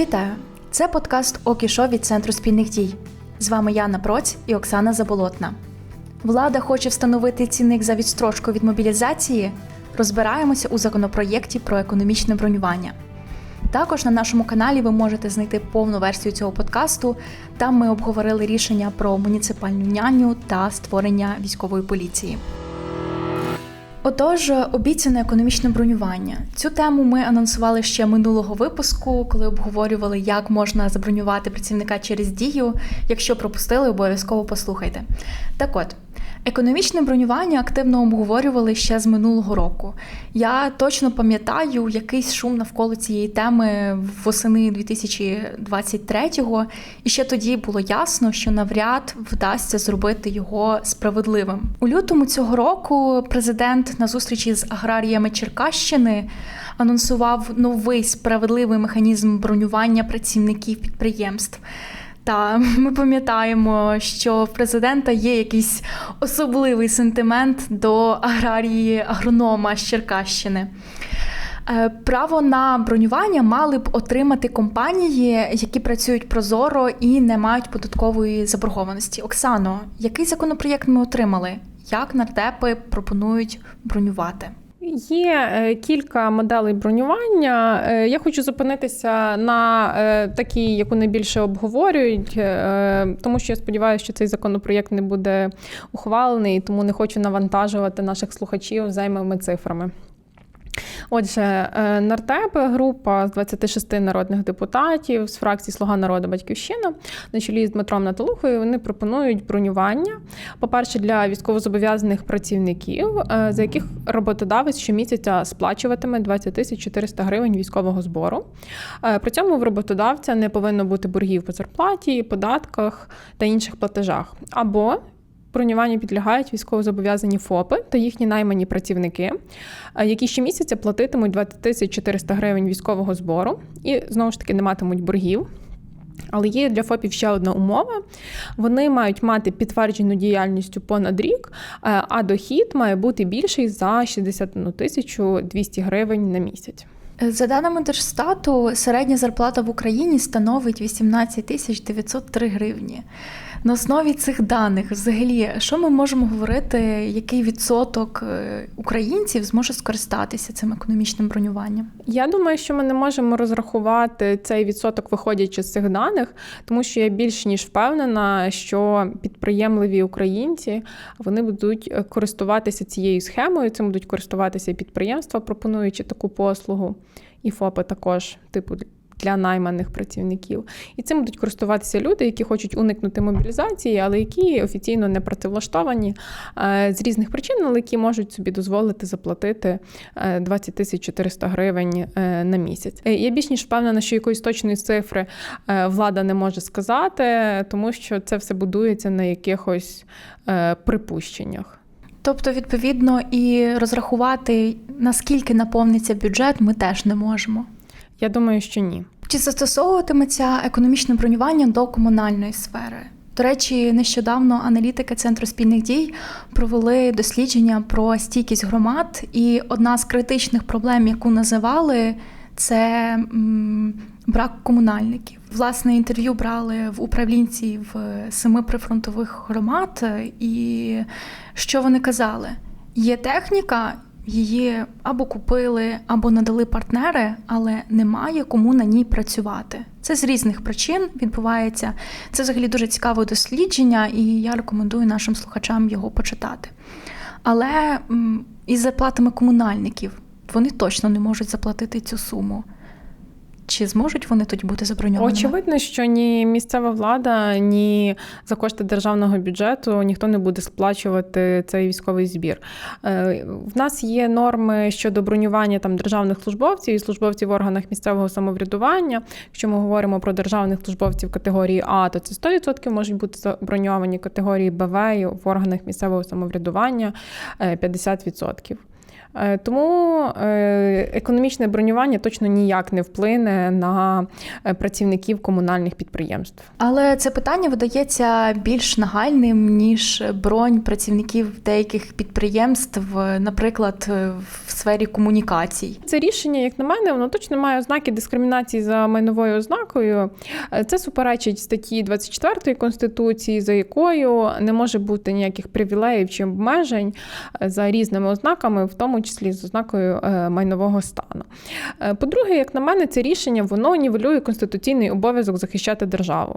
Вітаю! Це подкаст Окішо від Центру спільних дій. З вами Яна Проць і Оксана Заболотна. Влада хоче встановити цінник за відстрочку від мобілізації. Розбираємося у законопроєкті про економічне бронювання. Також на нашому каналі ви можете знайти повну версію цього подкасту. Там ми обговорили рішення про муніципальну няню та створення військової поліції. Отож, обіцяне економічне бронювання. Цю тему ми анонсували ще минулого випуску, коли обговорювали, як можна забронювати працівника через дію. Якщо пропустили, обов'язково послухайте. Так от. Економічне бронювання активно обговорювали ще з минулого року. Я точно пам'ятаю якийсь шум навколо цієї теми восени 2023-го, і ще тоді було ясно, що навряд вдасться зробити його справедливим. У лютому цього року президент на зустрічі з аграріями Черкащини анонсував новий справедливий механізм бронювання працівників підприємств. Та ми пам'ятаємо, що в президента є якийсь особливий сентимент до аграрії агронома з Черкащини. Е, Право на бронювання мали б отримати компанії, які працюють прозоро і не мають податкової заборгованості. Оксано, який законопроєкт ми отримали? Як нардепи пропонують бронювати? Є е, кілька моделей бронювання. Е, Я хочу зупинитися на е, такій, яку найбільше обговорюють, тому що я сподіваюся, що цей законопроєкт не буде ухвалений, тому не хочу навантажувати наших слухачів займими цифрами. Отже, е, нардепи, група з 26 народних депутатів з фракції Слуга народу Батьківщина на чолі з Дмитром Наталухою вони пропонують бронювання. По-перше, для військовозобов'язаних працівників, е, за яких роботодавець щомісяця сплачуватиме 20 тисяч 400 гривень військового збору. Е, При цьому в роботодавця не повинно бути боргів по зарплаті, податках та інших платежах. Або Бронюванню підлягають військовозобов'язані ФОПи та їхні наймані працівники, е, які щомісяця платитимуть 20 тисяч 400 гривень військового збору і знову ж таки не матимуть боргів. Але є для ФОПів ще одна умова: вони мають мати підтверджену діяльністю понад рік, е, а дохід має бути більший за 61 тисячу 200 гривень на місяць. За даними Держстату, середня зарплата в Україні становить 18 тисяч 903 гривні. На основі цих даних, взагалі, що ми можемо говорити, який відсоток е, українців зможе скористатися цим економічним бронюванням? Я думаю, що ми не можемо розрахувати цей відсоток, виходячи з цих даних, тому що я більш ніж впевнена, що підприємливі українці вони будуть е, користуватися цією схемою. Цим будуть користуватися і підприємства, пропонуючи таку послугу, і ФОПи також, типу. Для найманих працівників, і цим будуть користуватися люди, які хочуть уникнути мобілізації, але які офіційно не працевлаштовані е, з різних причин, але які можуть собі дозволити заплатити е, 20 тисяч 400 гривень е, на місяць. Е, Я більш ніж впевнена, що якоїсь точної цифри е, влада не може сказати, тому що це все будується на якихось е, припущеннях. Тобто, відповідно, і розрахувати наскільки наповниться бюджет, ми теж не можемо. Я думаю, що ні. Чи застосовуватиметься економічне бронювання до комунальної сфери? До речі, нещодавно аналітики Центру спільних дій провели дослідження про стійкість громад, і одна з критичних проблем, яку називали, це брак комунальників. Власне, інтерв'ю брали в управлінців семи прифронтових громад, і що вони казали? Є техніка, її або купили, або надали партнери, але немає кому на ній працювати. Це з різних причин відбувається. Це взагалі дуже цікаве дослідження, і я рекомендую нашим слухачам його почитати. Але із заплатами комунальників вони точно не можуть заплатити цю суму. Чи зможуть вони тоді бути заброньованими? Очевидно, що ні місцева влада, ні за кошти державного бюджету ніхто не буде сплачувати цей військовий збір. Е, В нас є норми щодо бронювання там державних службовців і службовців в органах місцевого самоврядування. Якщо ми говоримо про державних службовців категорії А, то це 100% можуть бути заброньовані категорії БВ в органах місцевого самоврядування е, 50%. Е, Тому е, економічне бронювання точно ніяк не вплине на е, працівників комунальних підприємств. Але це питання видається більш нагальним ніж бронь працівників деяких підприємств, наприклад, в сфері комунікацій. Це рішення, як на мене, воно точно має ознаки дискримінації за майновою ознакою. Це суперечить статті 24 Конституції, за якою не може бути ніяких привілеїв чи обмежень за різними ознаками, в тому числі з ознакою е, майнового стану. Е, По-друге, як на мене, це рішення воно нівелює конституційний обов'язок захищати державу.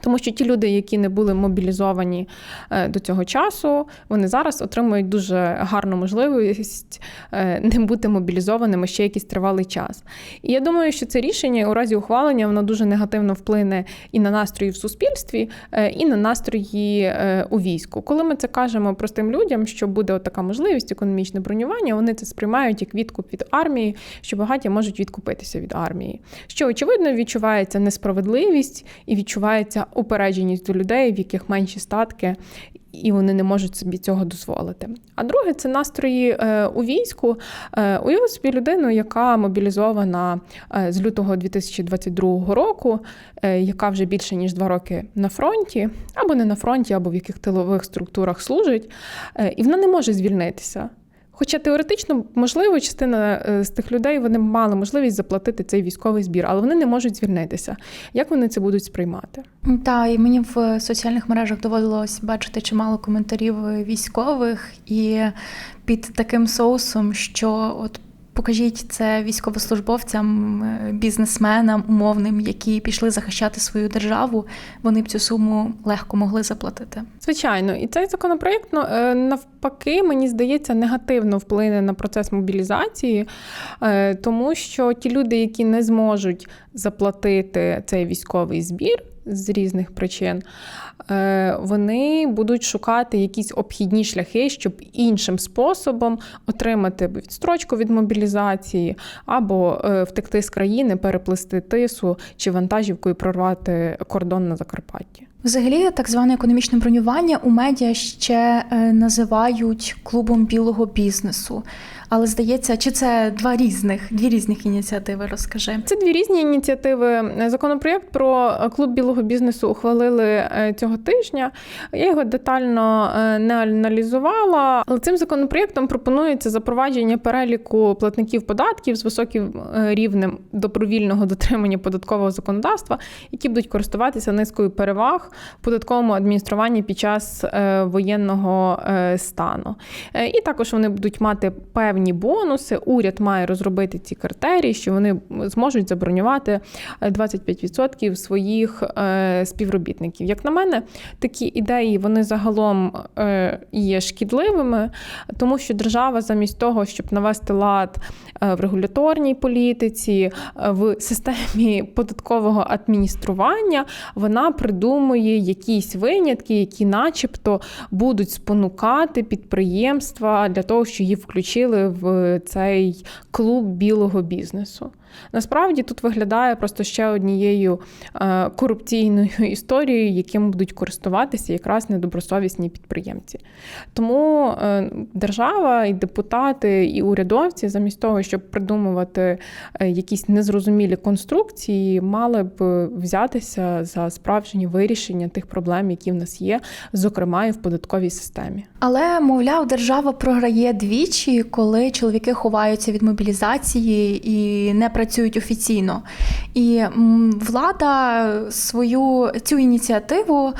Тому що ті люди, які не були мобілізовані е, до цього часу, вони зараз отримують дуже гарну можливість е, не бути мобілізованими ще якийсь тривалий час. І я думаю, що це рішення у разі ухвалення воно дуже негативно вплине і на настрої в суспільстві, е, і на настрої у війську. Коли ми це кажемо простим людям, що буде така можливість економічне бронювання, вони це сприймають як відкуп від армії, що багаті можуть відкупитися від армії. Що очевидно відчувається несправедливість і відчувається упередженість до людей, в яких менші статки, і вони не можуть собі цього дозволити. А друге, це настрої е, у війську. Е, уяви собі людину, яка мобілізована е, з лютого 2022 року, яка вже більше ніж два роки на фронті, або не на фронті, або в яких тилових структурах служить, і вона не може звільнитися. Хоча теоретично, можливо, частина е, з тих людей вони мали можливість заплатити цей військовий збір, але вони не можуть звільнитися. Як вони це будуть сприймати? Та і мені в соціальних мережах доводилось бачити чимало коментарів військових, і під таким соусом, що от. Покажіть це військовослужбовцям, е, бізнесменам умовним, які пішли захищати свою державу. Вони б цю суму легко могли заплатити. Звичайно, і цей законопроект ну, е, навпаки, мені здається, негативно вплине на процес мобілізації, е, тому що ті люди, які не зможуть заплатити цей військовий збір. З різних причин е, вони будуть шукати якісь обхідні шляхи, щоб іншим способом отримати відстрочку від мобілізації, або е, втекти з країни, переплисти тису чи вантажівку і прорвати кордон на Закарпатті. Взагалі, так зване економічне бронювання у медіа ще е, називають клубом білого бізнесу. Але здається, чи це два різних, дві різних ініціативи? Розкажи. Це дві різні ініціативи. Законопроєкт про клуб білого бізнесу ухвалили е, цього тижня. Я його детально е, не аналізувала, але цим законопроєктом пропонується запровадження переліку платників податків з високим е, рівнем добровільного дотримання податкового законодавства, які будуть користуватися низкою переваг в податковому адмініструванні під час воєнного стану. І також вони будуть мати певні бонуси. Уряд має розробити ці критерії, що вони зможуть забронювати 25% своїх е, співробітників. Як на мене, такі ідеї вони загалом е, є шкідливими, тому що держава замість того, щоб навести лад е, в регуляторній політиці, в системі податкового адміністрування, вона придумує якісь винятки, які, начебто, будуть спонукати підприємства для того, щоб їх включили в цей клуб білого бізнесу. Насправді тут виглядає просто ще однією е, корупційною історією, яким будуть користуватися якраз недобросовісні підприємці. Тому е, держава і депутати, і урядовці, замість того, щоб придумувати е, якісь незрозумілі конструкції, мали б взятися за справжнє вирішення тих проблем, які в нас є, зокрема і в податковій системі. Але мовляв, держава програє двічі, коли чоловіки ховаються від мобілізації і не працюють офіційно. І влада свою цю ініціативу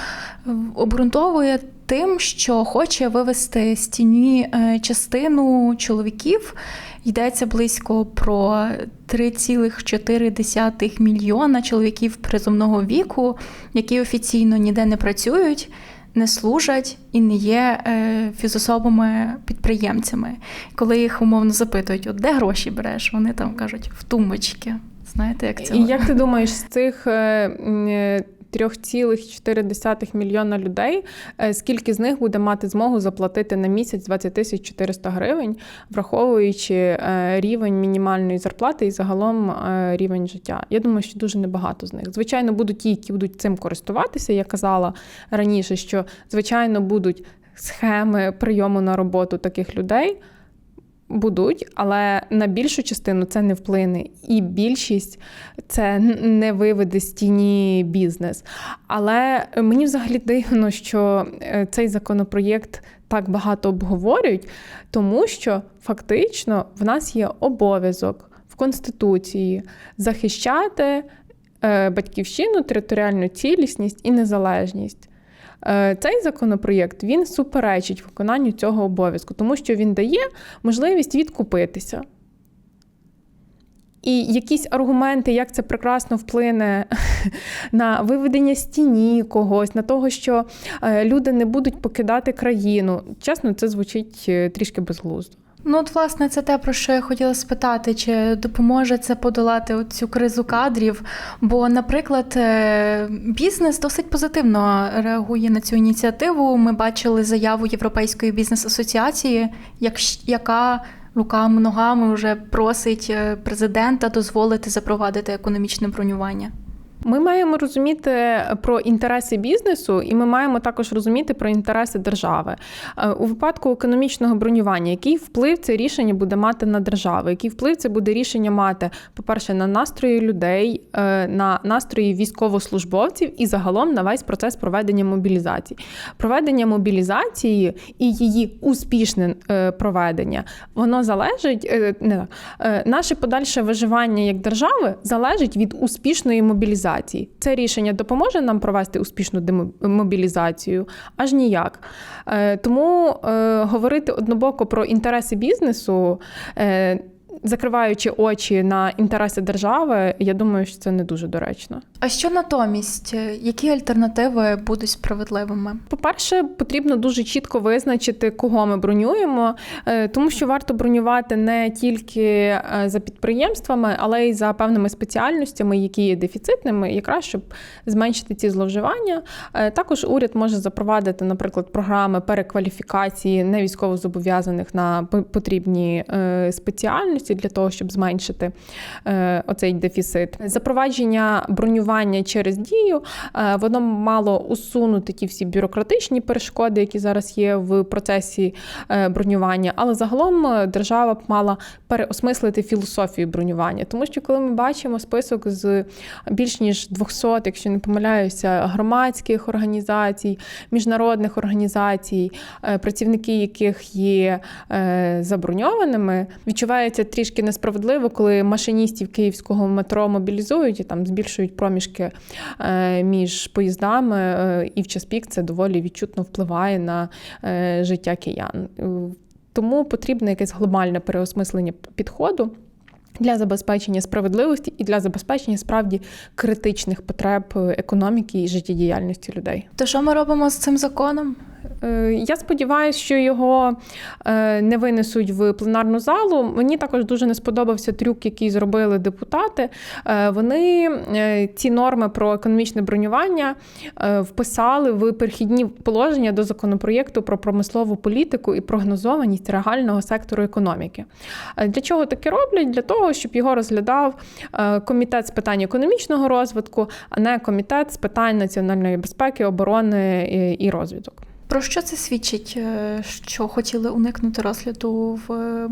обґрунтовує тим, що хоче вивести з тіні частину чоловіків. Йдеться близько про 3,4 мільйона чоловіків призовного віку, які офіційно ніде не працюють. Не служать і не є е, фізособами підприємцями. Коли їх умовно запитують, от де гроші береш, вони там кажуть в тумбочки. Знаєте, як це? І як ти думаєш, з цих е, 3,4 мільйона людей, е, скільки з них буде мати змогу заплатити на місяць 20 тисяч 400 гривень, враховуючи е, рівень мінімальної зарплати і загалом е, рівень життя? Я думаю, що дуже небагато з них. Звичайно, будуть ті, які будуть цим користуватися. Я казала раніше, що звичайно будуть схеми прийому на роботу таких людей. Будуть, але на більшу частину це не вплине. І більшість це не виведе з тіні бізнес. Але мені взагалі дивно, що е, цей законопроєкт так багато обговорюють, тому що фактично в нас є обов'язок в Конституції захищати е, батьківщину, територіальну цілісність і незалежність. Е, Цей законопроєкт він суперечить виконанню цього обов'язку, тому що він дає можливість відкупитися. І якісь аргументи, як це прекрасно вплине на виведення з тіні когось, на того, що е, люди не будуть покидати країну. Чесно, це звучить е, трішки безглуздо. Ну, от, власне, це те, про що я хотіла спитати, чи допоможе це подолати цю кризу кадрів? Бо, наприклад, е, бізнес досить позитивно реагує на цю ініціативу. Ми бачили заяву Європейської бізнес-асоціації, яка руками ногами вже просить е, президента дозволити запровадити економічне бронювання. Ми маємо розуміти про інтереси бізнесу, і ми маємо також розуміти про інтереси держави. Е, У випадку економічного бронювання, який вплив це рішення буде мати на державу, який вплив це буде рішення мати, по-перше, на настрої людей, е, на настрої військовослужбовців і загалом на весь процес проведення мобілізації. Проведення мобілізації і її успішне е, проведення, воно залежить не наше подальше виживання як держави залежить від успішної мобілізації. Це рішення допоможе нам провести успішну демобілізацію? Аж ніяк. Е, Тому е, говорити однобоко про інтереси бізнесу. Закриваючи очі на інтереси держави, я думаю, що це не дуже доречно. А що натомість? Які альтернативи будуть справедливими? По-перше, потрібно дуже чітко визначити, кого ми бронюємо, е, тому що варто бронювати не тільки е, за підприємствами, але й за певними спеціальностями, які є дефіцитними, якраз щоб зменшити ці зловживання. Е, Також уряд може запровадити, наприклад, програми перекваліфікації невійськовозобов'язаних на потрібні е, спеціальності для того, щоб зменшити е, оцей дефіцит. Запровадження бронювання через дію е, воно мало усунути ті всі бюрократичні перешкоди, які зараз є в процесі е, бронювання. Але загалом держава б мала переосмислити філософію бронювання, тому що коли ми бачимо список з більш ніж 200, якщо не помиляюся, громадських організацій, міжнародних організацій, працівники яких є заброньованими, відчувається трішки несправедливо, коли машиністів київського метро мобілізують і там збільшують проміжки е, між поїздами, е, і в час пік це доволі відчутно впливає на е, життя киян. Тому потрібне якесь глобальне переосмислення підходу. Для забезпечення справедливості і для забезпечення справді критичних потреб економіки і життєдіяльності людей. То що ми робимо з цим законом? Е, Я сподіваюся, що його е, не винесуть в пленарну залу. Мені також дуже не сподобався трюк, який зробили депутати. Е, Вони ці норми про економічне бронювання вписали в перехідні положення до законопроєкту про промислову політику і прогнозованість реального сектору економіки. Для чого таке роблять? Для того, щоб його розглядав комітет з питань економічного розвитку, а не комітет з питань національної безпеки, оборони і розвиток. Про що це свідчить, е, що хотіли уникнути розгляду в е,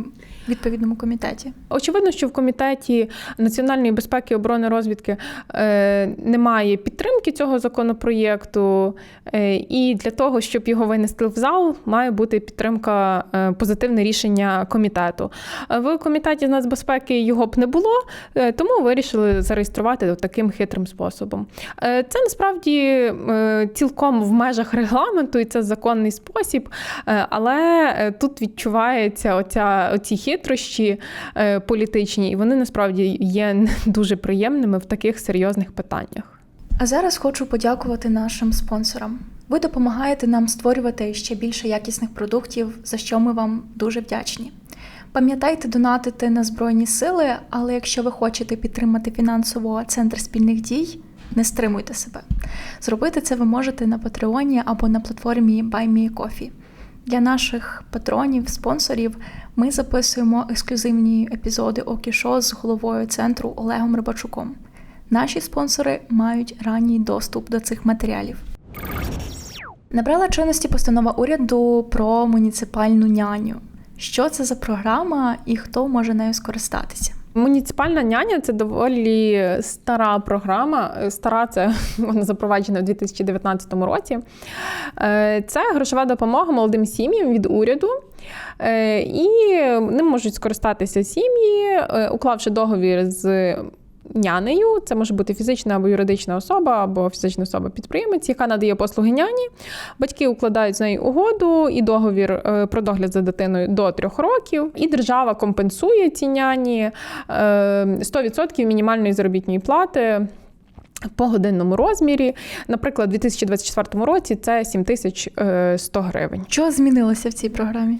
відповідному комітеті? Очевидно, що в комітеті національної безпеки, оборони розвідки е, немає підтримки цього законопроєкту, е, і для того, щоб його винести в зал, має бути підтримка е, позитивне рішення комітету. Е, В комітеті з нацбезпеки його б не було, е, тому вирішили зареєструвати таким хитрим способом. Е, Це насправді е, цілком в межах регламенту, і це законний спосіб, е, але е, тут відчувається оця, оці хитрощі е, політичні, і вони насправді є дуже приємними в таких серйозних питаннях. А зараз хочу подякувати нашим спонсорам. Ви допомагаєте нам створювати ще більше якісних продуктів, за що ми вам дуже вдячні. Пам'ятайте донатити на Збройні Сили, але якщо ви хочете підтримати фінансово центр спільних дій, не стримуйте себе. Зробити це ви можете на Патреоні або на платформі BuyMeACoffee. Для наших патронів, спонсорів ми записуємо ексклюзивні епізоди Окішо з головою центру Олегом Рибачуком. Наші спонсори мають ранній доступ до цих матеріалів. Набрала чинності постанова уряду про муніципальну няню. Що це за програма і хто може нею скористатися? Муніципальна няня це доволі стара програма. Стара це вона запроваджена в 2019 році. Е, Це грошова допомога молодим сім'ям від уряду. Е, І ним можуть скористатися сім'ї, е, уклавши договір з. Нянею, це може бути фізична або юридична особа, або фізична особа-підприємець, яка надає послуги няні. Батьки укладають з нею угоду і договір е, про догляд за дитиною до трьох років. І держава компенсує ці няні е, 100% мінімальної заробітної плати. По годинному розмірі, наприклад, у 2024 році це 7100 гривень. Що змінилося в цій програмі?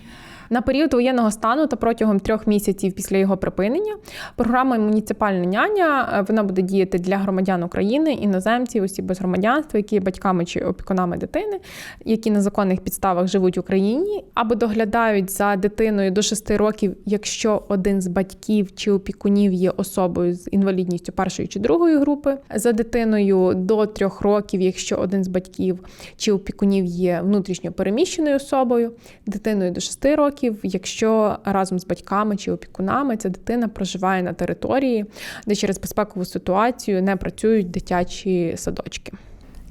На період воєнного стану та протягом трьох місяців після його припинення. Програма Муніципальна няня е, вона буде діяти для громадян України, іноземців, осіб без громадянства, які є батьками чи опікунами дитини, які на законних підставах живуть в Україні, або доглядають за дитиною до 6 років, якщо один з батьків чи опікунів є особою з інвалідністю першої чи другої групи, за дитиною до 3 років, якщо один з батьків чи опікунів є внутрішньо переміщеною особою, дитиною до 6 років, якщо разом з батьками чи опікунами ця дитина проживає на території, де через безпекову ситуацію не працюють дитячі садочки.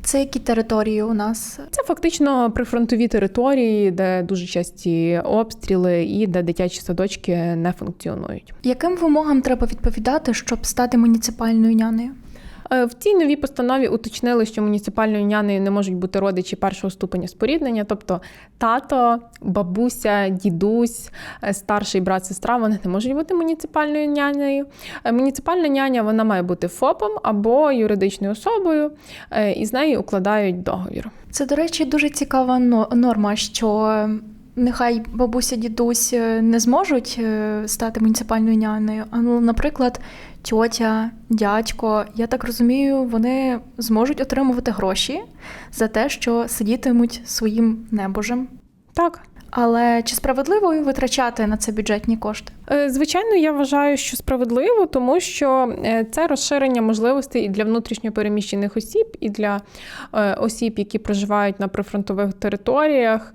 Це які території у нас? Це фактично прифронтові території, де дуже часті обстріли і де дитячі садочки не функціонують. Яким вимогам треба відповідати, щоб стати муніципальною нянею? Е, В цій новій постанові уточнили, що муніципальною нянею не можуть бути родичі першого ступеня споріднення, тобто тато, бабуся, дідусь, е, старший брат, сестра, вони не можуть бути муніципальною нянею. Е, Муніципальна няня вона має бути ФОПом або юридичною особою, і з нею укладають договір. Це, до речі, дуже цікава но- норма, що нехай бабуся, дідусь е, не зможуть е, стати муніципальною нянею, а ну, наприклад, тьотя, дядько, я так розумію, вони зможуть отримувати гроші за те, що сидітимуть своїм небожем. Так. Але чи справедливо витрачати на це бюджетні кошти? Е, Звичайно, я вважаю, що справедливо, тому що е, це розширення можливостей і для внутрішньопереміщених осіб, і для е, осіб, які проживають на прифронтових територіях,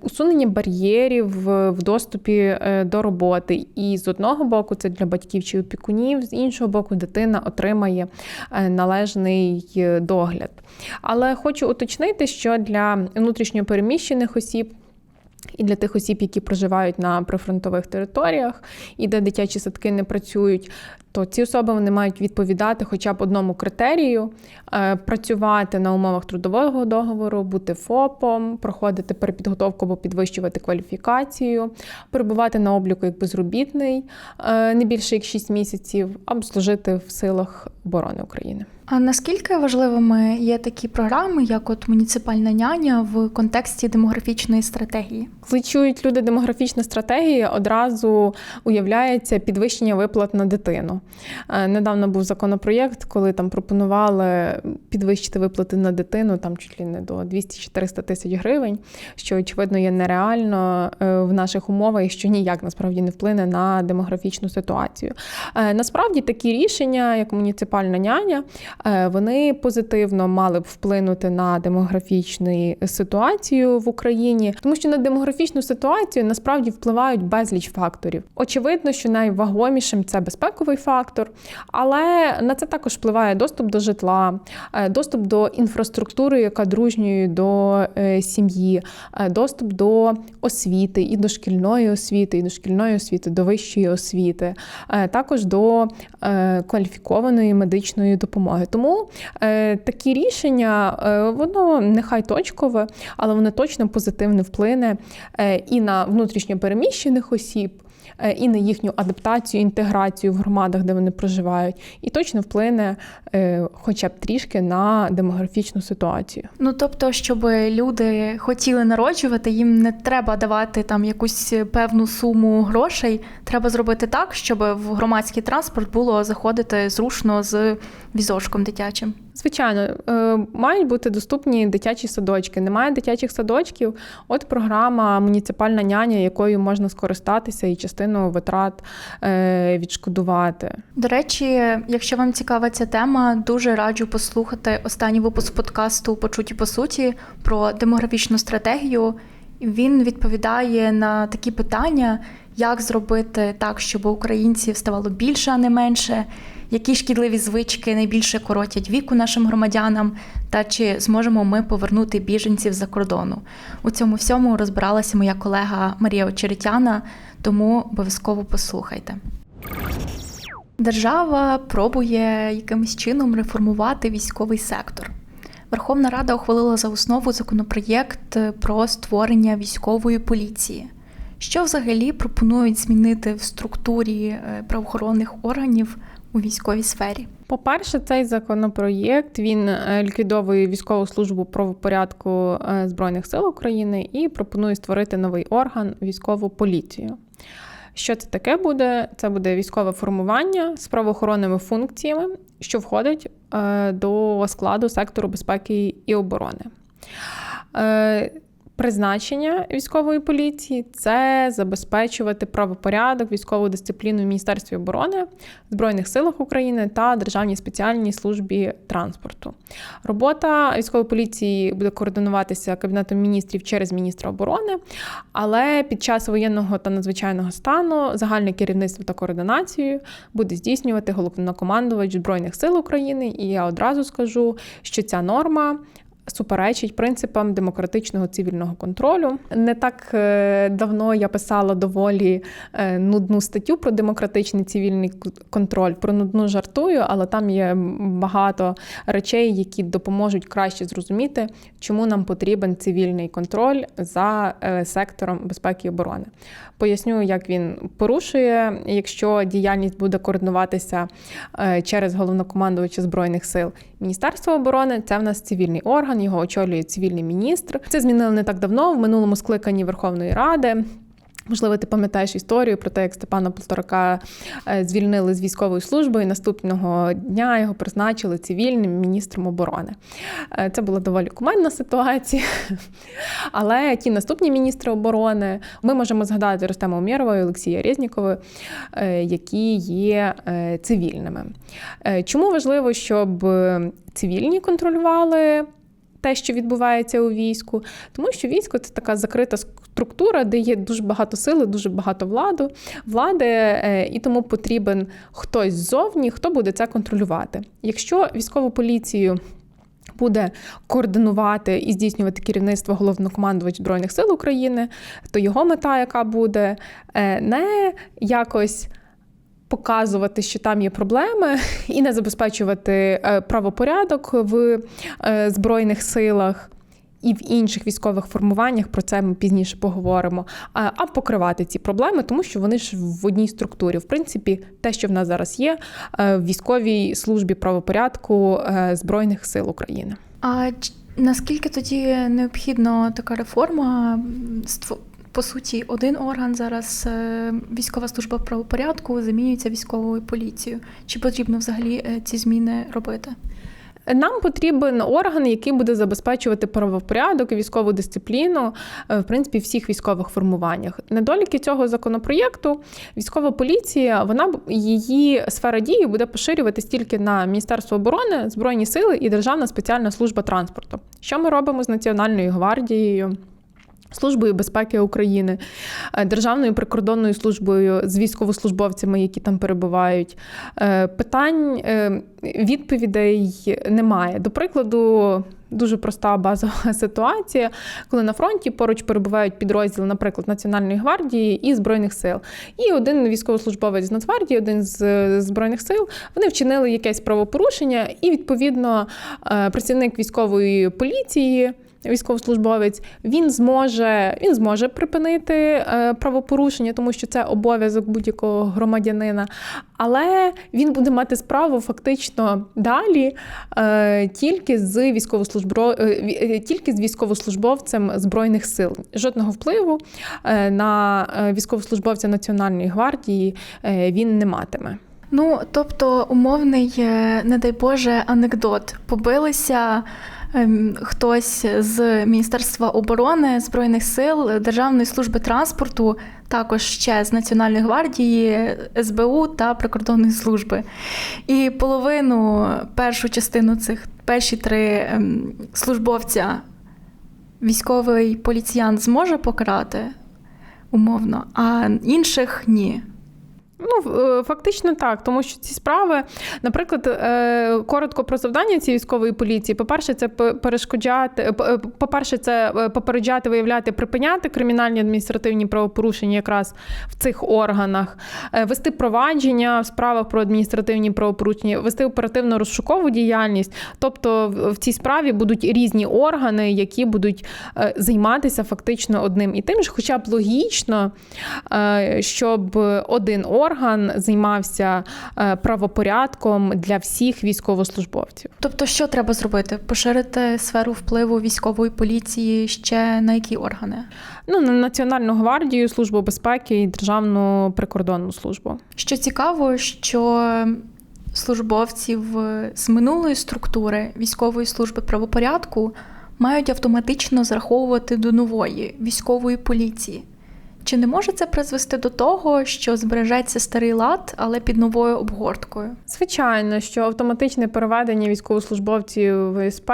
усунення бар'єрів в доступі до роботи. І з одного боку, це для батьків чи опікунів, з іншого боку, дитина отримає належний догляд. Але хочу уточнити, що для внутрішньопереміщених осіб. І для тих осіб, які проживають на прифронтових територіях і де дитячі садки не працюють, то ці особи вони мають відповідати хоча б одному критерію: е, працювати на умовах трудового договору, бути ФОПом, проходити перепідготовку або підвищувати кваліфікацію, перебувати на обліку як безробітний е, не більше як 6 місяців, або служити в силах оборони України. А наскільки важливими є такі програми, як от муніципальна няня в контексті демографічної стратегії? Коли чують люди демографічна стратегія, одразу уявляється підвищення виплат на дитину. Е, Недавно був законопроєкт, коли там пропонували підвищити виплати на дитину там чуть ли не до 200-400 тисяч гривень, що очевидно є нереально е, в наших умовах що ніяк насправді не вплине на демографічну ситуацію. Е, Насправді такі рішення, як муніципальна няня, вони позитивно мали б вплинути на демографічну ситуацію в Україні, тому що на демографічну ситуацію насправді впливають безліч факторів. Очевидно, що найвагомішим це безпековий фактор, але на це також впливає доступ до житла, е, доступ до інфраструктури, яка дружньою до е, сім'ї, е, доступ до освіти і до шкільної освіти, і до шкільної освіти, до вищої освіти, е, також до е, кваліфікованої медичної допомоги. Тому е, такі рішення, е, воно нехай точкове, але воно точно позитивно вплине е, і на внутрішньо переміщених осіб. Е, І на їхню адаптацію, інтеграцію в громадах, де вони проживають, і точно вплине е, хоча б трішки на демографічну ситуацію. Ну тобто, щоб люди хотіли народжувати, їм не треба давати там якусь певну суму грошей. Треба зробити так, щоб в громадський транспорт було заходити зручно з візочком дитячим. Звичайно, е, мають бути доступні дитячі садочки. Немає дитячих садочків. От програма Муніципальна няня, якою можна скористатися і частину витрат е, відшкодувати. До речі, якщо вам цікава ця тема, дуже раджу послухати останній випуск подкасту Почуті по суті про демографічну стратегію. Він відповідає на такі питання, як зробити так, щоб українців ставало більше, а не менше, які шкідливі звички найбільше коротять віку нашим громадянам, та чи зможемо ми повернути біженців за кордону. У цьому всьому розбиралася моя колега Марія Очеретяна, тому обов'язково послухайте. Держава пробує якимось чином реформувати військовий сектор. Верховна Рада ухвалила за основу законопроєкт про створення військової поліції. Що взагалі пропонують змінити в структурі е, правоохоронних органів у військовій сфері? По-перше, цей законопроєкт він е, ліквідовує військову службу правопорядку е, Збройних сил України і пропонує створити новий орган військову поліцію. Що це таке буде? Це буде військове формування з правоохоронними функціями, що входить е, до складу сектору безпеки і оборони. Призначення військової поліції це забезпечувати правопорядок, військову дисципліну в Міністерстві оборони, Збройних силах України та Державній спеціальній службі транспорту. Робота військової поліції буде координуватися Кабінетом міністрів через міністра оборони, але під час воєнного та надзвичайного стану загальне керівництво та координацію буде здійснювати головнокомандувач Збройних сил України. І я одразу скажу, що ця норма суперечить принципам демократичного цивільного контролю. Не так е, давно я писала доволі е, нудну статтю про демократичний цивільний контроль. Про нудну жартую, але там є багато речей, які допоможуть краще зрозуміти, чому нам потрібен цивільний контроль за е, сектором безпеки і оборони. Поясню, як він порушує, якщо діяльність буде координуватися через головнокомандувача збройних сил. Міністерство оборони це в нас цивільний орган, його очолює цивільний міністр. Це змінили не так давно в минулому скликанні Верховної Ради. Можливо, ти пам'ятаєш історію про те, як Степана Полторака звільнили з військової служби, і наступного дня його призначили цивільним міністром оборони. Це була доволі кумедна ситуація. Але ті наступні міністри оборони ми можемо згадати Ростема Умєрова і Олексія Резнікова, які є цивільними. Чому важливо, щоб цивільні контролювали? Те, що відбувається у війську, тому що військо це така закрита структура, де є дуже багато сили, дуже багато владу, влади, і тому потрібен хтось ззовні, хто буде це контролювати. Якщо військову поліцію буде координувати і здійснювати керівництво головнокомандувач Збройних сил України, то його мета, яка буде не якось показувати, що там є проблеми, і не забезпечувати правопорядок в Збройних силах. І в інших військових формуваннях про це ми пізніше поговоримо. А покривати ці проблеми, тому що вони ж в одній структурі. В принципі, те, що в нас зараз є в військовій службі правопорядку Збройних сил України. А наскільки тоді необхідна така реформа? По суті, один орган зараз військова служба правопорядку замінюється військовою поліцією. Чи потрібно взагалі ці зміни робити? Нам потрібен орган, який буде забезпечувати правопорядок і військову дисципліну в принципі всіх військових формуваннях. Недоліки цього законопроєкту військова поліція, вона її сфера дії буде поширюватись тільки на Міністерство оборони, Збройні сили і Державна спеціальна служба транспорту. Що ми робимо з Національною гвардією? Службою безпеки України, Державною прикордонною службою з військовослужбовцями, які там перебувають. Питань відповідей немає. До прикладу, дуже проста базова ситуація, коли на фронті поруч перебувають підрозділи, наприклад, Національної гвардії і Збройних сил. І один військовослужбовець з Нацгвардії, один з Збройних сил, вони вчинили якесь правопорушення, і відповідно працівник військової поліції військовослужбовець, він зможе він зможе припинити правопорушення, тому що це обов'язок будь-якого громадянина. Але він буде мати справу фактично далі тільки з військовослужбов... тільки з військовослужбовцем збройних сил. Жодного впливу на військовослужбовця Національної гвардії він не матиме. Ну тобто, умовний, не дай Боже, анекдот побилися. Хтось з Міністерства оборони Збройних сил, Державної служби транспорту, також ще з Національної гвардії, СБУ та прикордонної служби. І половину першу частину цих перші три службовця військовий поліціян зможе покарати умовно, а інших ні. Ну, е, фактично так, тому що ці справи, наприклад, е, коротко про завдання цієї військової поліції. По-перше, це перешкоджати, е, по-перше, це попереджати, виявляти, припиняти кримінальні адміністративні правопорушення якраз в цих органах, вести провадження в справах про адміністративні правопорушення, вести оперативно розшукову діяльність. Тобто в цій справі будуть різні органи, які будуть займатися фактично одним і тим же, хоча б логічно, щоб один орган займався е, правопорядком для всіх військовослужбовців. Тобто, що треба зробити? Поширити сферу впливу військової поліції ще на які органи? Ну, на Національну гвардію, службу безпеки і Державну прикордонну службу. Що цікаво, що службовців з минулої структури військової служби правопорядку мають автоматично зараховувати до нової військової поліції. Чи не може це призвести до того, що збережеться старий лад, але під новою обгорткою? Звичайно, що автоматичне переведення військовослужбовців ВСП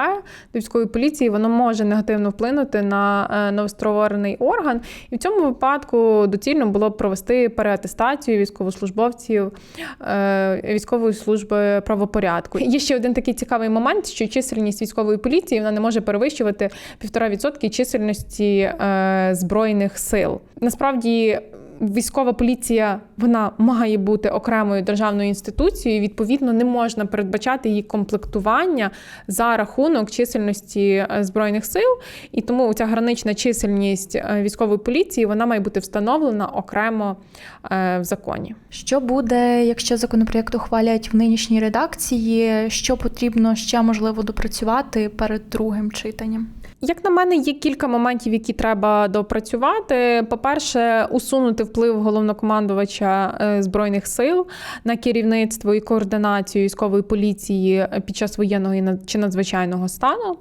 до військової поліції воно може негативно вплинути на е, новостворений орган, і в цьому випадку доцільно було б провести переатестацію військовослужбовців е, військової служби правопорядку. Є ще один такий цікавий момент, що чисельність військової поліції вона не може перевищувати 1,5% чисельності е, збройних сил. Насправді. Військова поліція вона має бути окремою державною інституцією. і, Відповідно, не можна передбачати її комплектування за рахунок чисельності е, збройних сил. І тому ця гранична чисельність е, військової поліції вона має бути встановлена окремо е, в законі. Що буде, якщо законопроєкт ухвалять в нинішній редакції? Що потрібно ще можливо допрацювати перед другим читанням? Як на мене, є кілька моментів, які треба допрацювати. По-перше, усунути вплив головнокомандувача е, збройних сил на керівництво і координацію військової поліції під час воєнного чи надзвичайного стану.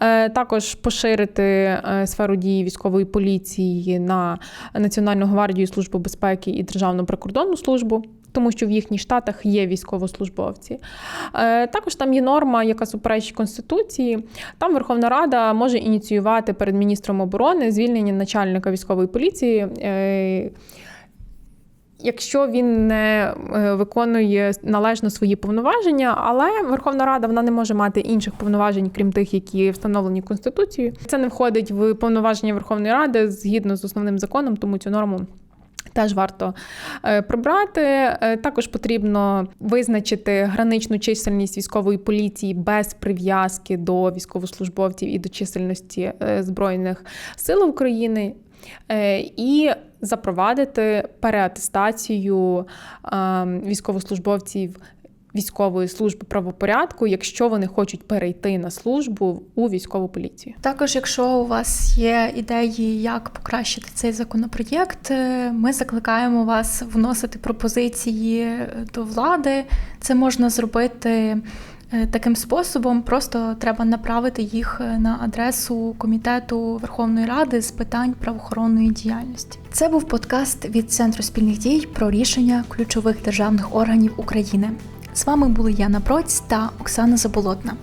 Е, Також поширити е, сферу дії військової поліції на Національну гвардію, службу безпеки і Державну прикордонну службу. Тому що в їхніх штатах є військовослужбовці. Е, Також там є норма, яка суперечить Конституції. Там Верховна Рада може ініціювати перед міністром оборони звільнення начальника військової поліції. е, Якщо він не е, виконує належно свої повноваження, але Верховна Рада вона не може мати інших повноважень, крім тих, які встановлені Конституцією. Це не входить в повноваження Верховної Ради згідно з основним законом, тому цю норму Теж варто е, прибрати. Е, Також потрібно визначити граничну чисельність військової поліції без прив'язки до військовослужбовців і до чисельності е, Збройних сил України. І запровадити переатестацію е, військовослужбовців військової служби правопорядку, якщо вони хочуть перейти на службу у військову поліцію. Також, якщо у вас є ідеї, як покращити цей законопроєкт, е, ми закликаємо вас вносити пропозиції до влади. Це можна зробити е, таким способом. Просто треба направити їх е, на адресу комітету Верховної Ради з питань правоохоронної діяльності. Це був подкаст від Центру спільних дій про рішення ключових державних органів України. З вами були Яна Проць та Оксана Заболотна.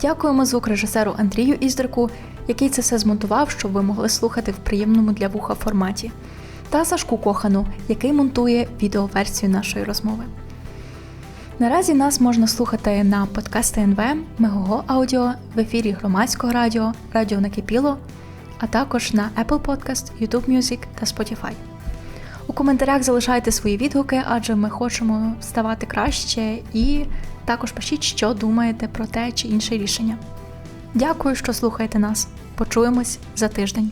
Дякуємо звукорежисеру Андрію Іздрику, який це все змонтував, щоб ви могли слухати в приємному для вуха форматі, та Сашку Кохану, який монтує відеоверсію нашої розмови. Наразі нас можна слухати на подкасти НВ, Мегого Аудіо, в ефірі громадського радіо, Радіо Накипіло, а також на Apple Podcast, YouTube Music та Spotify. У коментарях залишайте свої відгуки, адже ми хочемо ставати краще, і також пишіть, що думаєте про те чи інше рішення. Дякую, що слухаєте нас. Почуємось за тиждень.